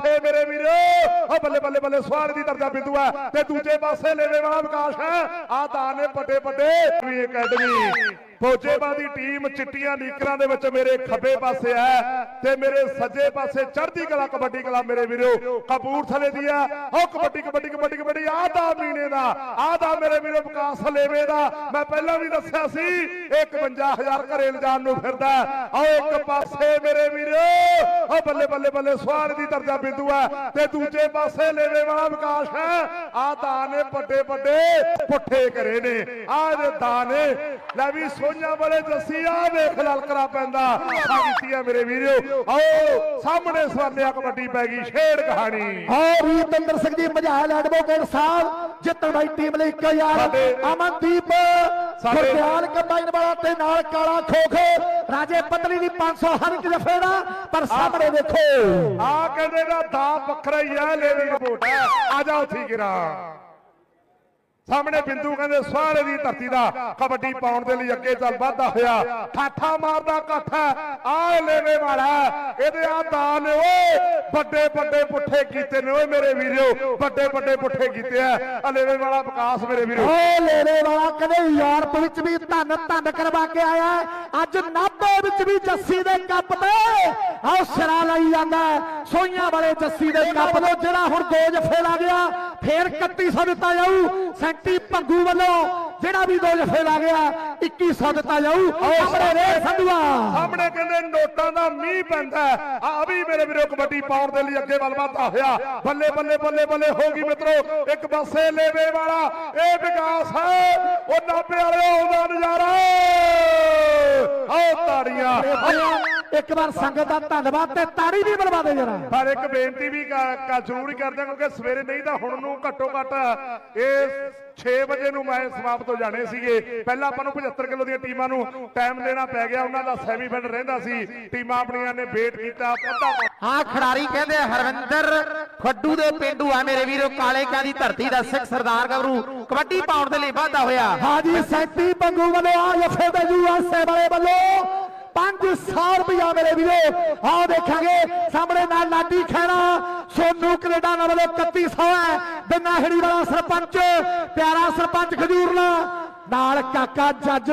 ਪਾਸੇ ਮੇਰੇ ਵੀਰੋ। ਓ ਬੱਲੇ ਬੱਲੇ ਬੱਲੇ ਸਵਾਰ ਦੀ ਦਰਜਾ ਬਿੰਦੂ ਹੈ। ਤੇ ਦੂਜੇ ਪਾਸੇ ਲੈਣੇ ਵਾਲਾ ਵਿਕਾਸ ਹੈ। ਆ ਦਾਨ ਨੇ ਵੱਡੇ ਵੱਡੇ। ਅਕੈਡਮੀ। ਫੌਜੇਬਾਂ ਦੀ ਟੀਮ ਚਿੱਟੀਆਂ ਨੀਕਰਾਂ ਦੇ ਵਿੱਚ ਮੇਰੇ ਖੱਬੇ ਪਾਸੇ ਹੈ ਤੇ ਮੇਰੇ ਸੱਜੇ ਪਾਸੇ ਚੜ੍ਹਦੀ ਕਲਾ ਕਬੱਡੀ ਕਲਾ ਮੇਰੇ ਵੀਰੋ, ਕਪੂਰਥਲੇ ਦੀ ਆ ਓ ਕਬੱਡੀ ਕਬੱਡੀ ਕਬੱਡੀ ਕਬੱਡੀ ਆ ਦਾ ਮੀਨੇ ਦਾ ਆ ਦਾ ਮੇਰੇ ਵੀਰੋ ਵਿਕਾਸ ਲੇਵੇ ਦਾ। ਮੈਂ ਪਹਿਲਾਂ ਵੀ ਦੱਸਿਆ ਸੀ ਇਹ 51000 ਘਰੇ ਲਿਜਾਣ ਨੂੰ ਫਿਰਦਾ ਆਓ ਇੱਕ ਪਾਸੇ ਮੇਰੇ ਵੀਰੋ ਓ ਬੱਲੇ ਬੱਲੇ ਬੱਲੇ ਸਵਾਰ ਦੀ ਦਰਜਾ ਬਿੰਦੂ ਹੈ ਤੇ ਦੂਜੇ ਪਾਸੇ ਲੇਵੇ ਵਾਲਾ ਵਿਕਾਸ ਹੈ। ਆ ਦਾ ਨੇ ਵੱਡੇ ਵੱਡੇ ਪੁੱਠੇ ਕਰੇ ਨੇ। ਆ ਦੇ ਦਾ ਨੇ ਲੈ ਵੀ ਸੋਈਆਂ ਵਾਲੇ ਜੱਸੀ ਆ ਵੇਖ ਲਲਕਰਾ ਪੈਂਦਾ। ਆ ਕੀਤੀ ਆ ਮੇਰੇ ਵੀਰੋ। ਆਓ ਸਾਹਮਣੇ ਸਵਾਲਿਆ ਕਬੱਡੀ ਪੈ ਗਈ ਛੇੜ ਕਹਾਣੀ। ਔਰ ਰੂਪਿੰਦਰ ਸਿੰਘ ਜੀ ਮਝਾਲ ਐਡਵੋਕੇਟ ਸਾਹਿਬ ਜਿੱਤਣ ਵਾਲੀ ਟੀਮ ਲਈ 1000 ਸਾਡੇ- ਅਮਨਦੀਪ ਗੁਰਦਿਆਲ ਕੰਬਾਈਨ ਵਾਲਾ ਤੇ ਨਾਲ ਕਾਲਾ ਖੋਖ। ਰਾਜੇ ਪਤਲੀ ਦੀ 500 ਹਰ ਇੱਕ ਜਫੇ ਦਾ ਪਰ ਸਾਹਮਣੇ ਦੇਖੋ। ਆ ਕਹਿੰਦੇ ਦਾ ਦਾ ਵੱਖਰਾ ਹੀ ਆ ਲੇਵੀ ਰਿਪੋਰਟ ਹੈ। ਆ ਜਾਓ ਠੀਕ ਰਾ ਸਾਹਮਣੇ ਬਿੰਦੂ ਕਹਿੰਦੇ ਸਵਾਲੇ ਦੀ ਧਰਤੀ ਦਾ ਕਬੱਡੀ ਪਾਉਣ ਦੇ ਲਈ ਅੱਗੇ ਚੱਲ ਵੱਧਦਾ ਹੋਇਆ। ਠਾਠਾ ਮਾਰਦਾ ਕਾਠਾ ਆ ਲੇਵੇ ਵਾਲਾ ਇਹਦੇ ਆ ਦਾਨ ਓਏ। ਵੱਡੇ ਵੱਡੇ ਪੁੱਠੇ ਕੀਤੇ ਨੇ ਓਏ ਮੇਰੇ ਵੀਰੋ। ਵੱਡੇ ਵੱਡੇ ਪੁੱਠੇ ਕੀਤੇ ਆ। ਆ ਲੇਵੇ ਵਾਲਾ ਵਿਕਾਸ ਮੇਰੇ ਵੀਰੋ। ਓ ਲੇਰੇ ਵਾਲਾ ਕਦੇ ਯੂਰਪ ਵਿੱਚ ਵੀ ਧੰਨ ਧੰਨ ਕਰਵਾ ਕੇ ਆਇਆ ਹੈ। ਅੱਜ ਨਾਭੇ ਵਿੱਚ ਵੀ ਜੱਸੀ ਦੇ ਕੱਪ ਤੇ ਆਓ ਸਿਰਾ ਲਈ ਜਾਂਦਾ। ਸੋਈਆਂ ਵਾਲੇ ਜੱਸੀ ਦੇ ਕੱਪ ਤੋਂ ਜਿਹੜਾ ਹੁਣ ਦੋ ਜਫੇ ਲਾ ਗਿਆ। ਫੇਰ 3100 ਦਿੱਤਾ ਜਾਊ। ਸੈਂਟੀ ਭੰਗੂ ਵੱਲੋਂ ਜਿਹੜਾ ਵੀ ਦੋ ਜਫੇ ਲਾ ਗਿਆ 2100 ਦਿੱਤਾ ਜਾਊ। ਆਪਣੇ ਰੇ ਸੰਧੂਆ। ਸਾਹਮਣੇ ਕਹਿੰਦੇ ਨੋਟਾਂ ਦਾ ਮੀਂਹ ਪੈਂਦਾ ਆ ਵੀ ਮੇਰੇ ਵੀਰੋ ਕਬੱਡੀ ਪਾਉਣ ਦੇ ਲਈ ਅੱਗੇ ਵੱਲ ਵਧਦਾ ਹੋਇਆ। ਬੱਲੇ ਬੱਲੇ ਬੱਲੇ ਬੱਲੇ ਹੋ ਗਈ ਮਿੱਤਰੋ। ਇੱਕ ਪਾਸੇ ਲੇਵੇ ਵਾਲਾ ਇਹ ਵਿਕਾਸ ਹੈ। ਉਹ ਨਾਭੇ ਵਾਲੇ ਉਹਦਾ ਨਜ਼ਾਰਾ। ਆਓ ਤਾੜੀਆਂ। ਇੱਕ ਵਾਰ ਸੰਗਤ ਦਾ ਧੰਨਵਾਦ ਤੇ ਤਾੜੀ ਵੀ ਬਲਵਾ ਦੇ ਜਰਾ। ਪਰ ਇੱਕ ਬੇਨਤੀ ਵੀ ਜ਼ਰੂਰ ਹੀ ਕਰਦੇ ਹਾਂ ਕਿਉਂਕਿ ਸਵੇਰੇ ਨਹੀਂ ਤਾਂ ਹੁਣ ਨੂੰ ਘੱਟੋ ਘੱਟ ਇਹ 6 ਵਜੇ ਨੂੰ ਮੈਚ ਸਮਾਪਤ ਹੋ ਜਾਣੇ ਸੀਗੇ। ਪਹਿਲਾਂ ਆਪਾਂ ਨੂੰ 75 ਕਿਲੋ ਦੀਆਂ ਟੀਮਾਂ ਨੂੰ ਟਾਈਮ ਦੇਣਾ ਪੈ ਗਿਆ ਉਹਨਾਂ ਦਾ ਸੈਮੀਫਾਈਨਲ ਰਹਿੰਦਾ ਸੀ। ਟੀਮਾਂ ਆਪਣੀਆਂ ਨੇ ਵੇਟ ਕੀਤਾ ਹਾਂ ਖਿਡਾਰੀ ਕਹਿੰਦੇ ਹਰਵਿੰਦਰ ਖੱਡੂ ਦੇ ਪਿੰਡੂ ਆ ਮੇਰੇ ਵੀਰੋ ਕਾਲੇ ਕਾ ਦੀ ਧਰਤੀ ਦਾ ਸਿੱਖ ਸਰਦਾਰ ਗੱਭਰੂ। ਕਬੱਡੀ ਪਾਉਣ ਦੇ ਲਈ ਵਾਧਾ ਹੋਇਆ। ਹਾਜੀ ਸੈਂਟੀ ਪੰਗੂ ਵੱਲੋਂ ਆ ਜਫੇ ਦੇ ਯੂਐਸਏ ਵਾਲੇ ਵੱਲੋਂ। 500 ਰੁਪਇਆ ਮੇਰੇ ਵੀਰੋ। ਆਹ ਦੇਖਾਂਗੇ, ਸਾਹਮਣੇ ਨਾਲ ਲਾਡੀ ਖੈਰਾ ਸੋਨੂ ਕੈਨੇਡਾ ਨਾਲ ਵੱਲੋਂ 3100 ਹੈ। ਬਿੰਨਾ ਹੜੀ ਵਾਲਾ ਸਰਪੰਚ, ਪਿਆਰਾ ਸਰਪੰਚ ਖਜੂਰਲਾ। ਨਾਲ ਕਾਕਾ ਜੱਜ।